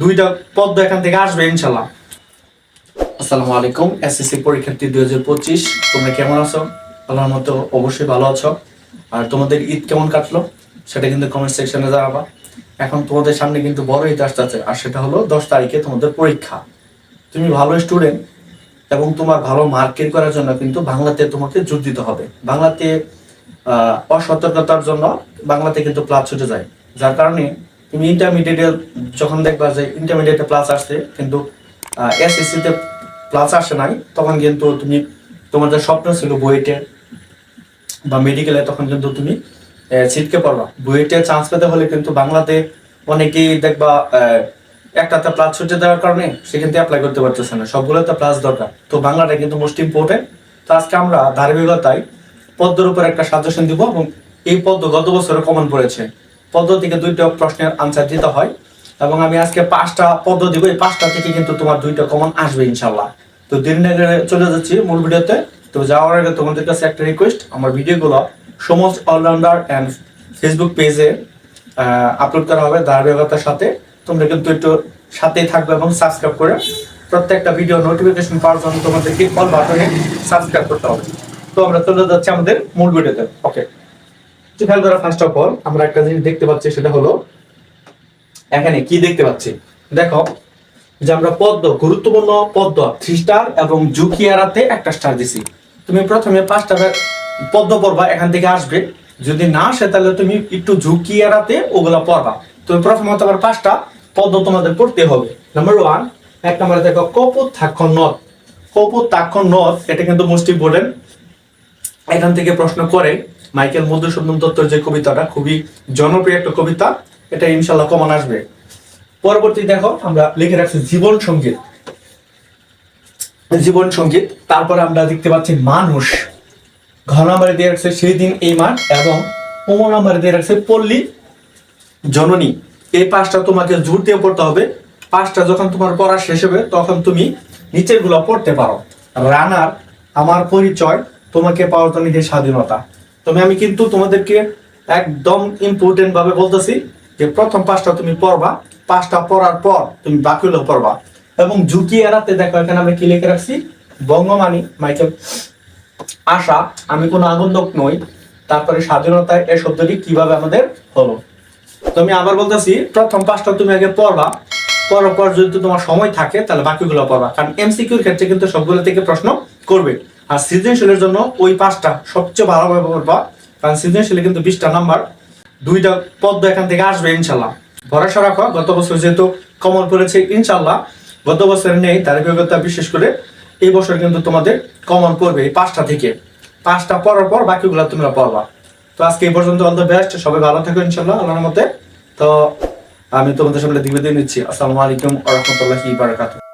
দুইটা পদ্ম এখান থেকে আসবে ইনশাল্লাহ আসসালামু আলাইকুম, এসএসসি পরীক্ষার্থী দুই হাজার পঁচিশ, তোমরা কেমন আছো? আল্লাহর মতো অবশ্যই ভালো আছো। আর তোমাদের ঈদ কেমন কাটলো? সেটা কিন্তু কমেন্ট সেকশনে জানাবা। এখন তোমাদের সামনে কিন্তু বড় ঈদ আসতেছে, আর সেটা হলো দশ তারিখে তোমাদের পরীক্ষা। তুমি ভালো স্টুডেন্ট এবং তোমার ভালো মার্কেট করার জন্য কিন্তু বাংলাতে তোমাকে জোর দিতে হবে। বাংলাতে অসতর্কতার জন্য বাংলাতে কিন্তু প্লাস ছুটে যায়। যার কারণে তুমি ইন্টারমিডিয়েটে যখন দেখবা যে ইন্টারমিডিয়েটে প্লাস আসছে, কিন্তু এসএসসি তে প্লাস আসে নাই, তখন কিন্তু তুমি, তোমার যে স্বপ্ন ছিল বুয়েটে বা মেডিকেলে তখন কিন্তু তুমি ছিটকে পড়বা। বুয়েটে চান্স পেতে হলে কিন্তু বাংলাতে অনেকেই দেখবা একটাতে প্লাস ছুটে দেওয়ার কারণে সেখান থেকে অ্যাপ্লাই করতে পারতেছে না। সবগুলোতে প্লাস দরকার। তো বাংলাটা কিন্তু মোস্ট ইম্পর্টেন্ট তো আজকে আমরা ধারাবাহিকতায় পদ্মের উপর একটা সাজেশন দিব এবং এই পদ্ম গত বছরে কমন পড়েছে। পদ্ম থেকে দুইটা প্রশ্নের আনসার দিতে হয়। এবং আমি আজকে পাঁচটা পদ্ম দিব, এই পাঁচটা থেকে কিন্তু তোমার দুইটা কমন আসবে ইনশাল্লাহ তো দেরি না চলে যাচ্ছি মূল ভিডিওতে। তো যাওয়ার আগে তোমাদের কাছে একটা রিকোয়েস্ট আমার ভিডিওগুলো সমস্ত অলরাউন্ডার অ্যান্ড ফেসবুক পেজে আপলোড করা হবে ধারাবাহিকতার সাথে। তোমরা কিন্তু একটু সাথেই থাকবে এবং সাবস্ক্রাইব করে প্রত্যেকটা ভিডিও নোটিফিকেশন পাওয়ার জন্য তোমাদেরকে অল বাটনে সাবস্ক্রাইব করতে হবে। তো আমরা চলে যাচ্ছি আমাদের মূল ভিডিওতে। ওকে তো খেয়াল করা ফার্স্ট অফ অল আমরা একটা জিনিস দেখতে পাচ্ছি, সেটা হলো, এখানে কি দেখতে পাচ্ছি? দেখো, যে আমরা পদ্ম, গুরুত্বপূর্ণ পদ্ম থ্রি স্টার এবং জুকিয়ারাতে একটা স্টার দিছি। তুমি প্রথমে পাঁচটা পদ্ম পড়বা, এখান থেকে আসবে। যদি না আসে, তাহলে তুমি একটু ঝুঁকিয়ারাতে ওগুলা পড়বা। তুমি প্রথমত আবার পাঁচটা পদ্ম তোমাদের পড়তে হবে। নাম্বার ওয়ান এক নম্বরে দেখো কপোতাক্ষ নদ কপোতাক্ষ নদ এটা কিন্তু মোস্ট ইম্পর্টেন্ট এখান থেকে প্রশ্ন করে মাইকেল মধুসূদন দত্তর যে কবিতাটা, খুবই জনপ্রিয় একটা কবিতা, এটা ইনশাল্লাহ কমন আসবে। পরবর্তী দেখো, আমরা লিখে রাখছি জীবন সংগীত। জীবন সংগীত, তারপরে আমরা দেখতে পাচ্ছি মানুষ। ঘন নাম্বারে দিয়ে রাখছে সেই দিন এই মাঠ এবং ওমর নাম্বারে দিয়ে রাখছে পল্লী জননী। এই পাঁচটা তোমাকে জোর দিয়ে পড়তে হবে। পাঁচটা যখন তোমার পড়া শেষ হবে, তখন তুমি নিচেরগুলো পড়তে পারো। রানার, আমার পরিচয়, তোমাকে পাওয়ার যে স্বাধীনতা। তবে আমি কিন্তু তোমাদেরকে একদম ইম্পর্টেন্ট ভাবে বলতেছি যে প্রথম পাঁচটা তুমি পড়বা, পাঁচটা পড়ার পর তুমি বাকিগুলো পড়বা। এবং ঝুঁকি এড়াতে দেখো, এখানে আমি কি লিখে রাখছি? বঙ্গমানি মাইকেল, আশা, আমি কোনো আগন্তক নই, তারপরে স্বাধীনতা এই শব্দটি কীভাবে আমাদের হলো? তো আমি আবার বলতেছি, প্রথম পাঁচটা তুমি আগে পড়বা, পড়ার পর যদি তোমার সময় থাকে, তাহলে বাকিগুলো পড়বা। কারণ এমসিকিউর ক্ষেত্রে কিন্তু সবগুলো থেকে প্রশ্ন করবে। আর সৃজনশীলের জন্য ওই পাঁচটা সবচেয়ে ভালোভাবে পড়বা কারণ সৃজনশীলে কিন্তু বিশটা নাম্বার দুইটা পদ্ম এখান থেকে আসবে ইনশাল্লাহ। ভরসা রাখো, গত বছর যেহেতু কমন পড়েছে, ইনশাল্লাহ গত বছর নেই তার অভিজ্ঞতা বিশেষ করে এই বছর কিন্তু তোমাদের কমন পড়বে এই পাঁচটা থেকে। পাঁচটা পড়ার পর বাকিগুলো তোমরা পড়বা। তো আজকে এই পর্যন্ত অল দ্য বেস্ট সবাই ভালো থাকো ইনশাল্লাহ, আল্লাহর মতে তো আমি তোমাদের সামনে দিবে দিয়ে নিচ্ছি। আসসালামু আলাইকুম আ রহমতুল্লাহি বারাকাতুহু।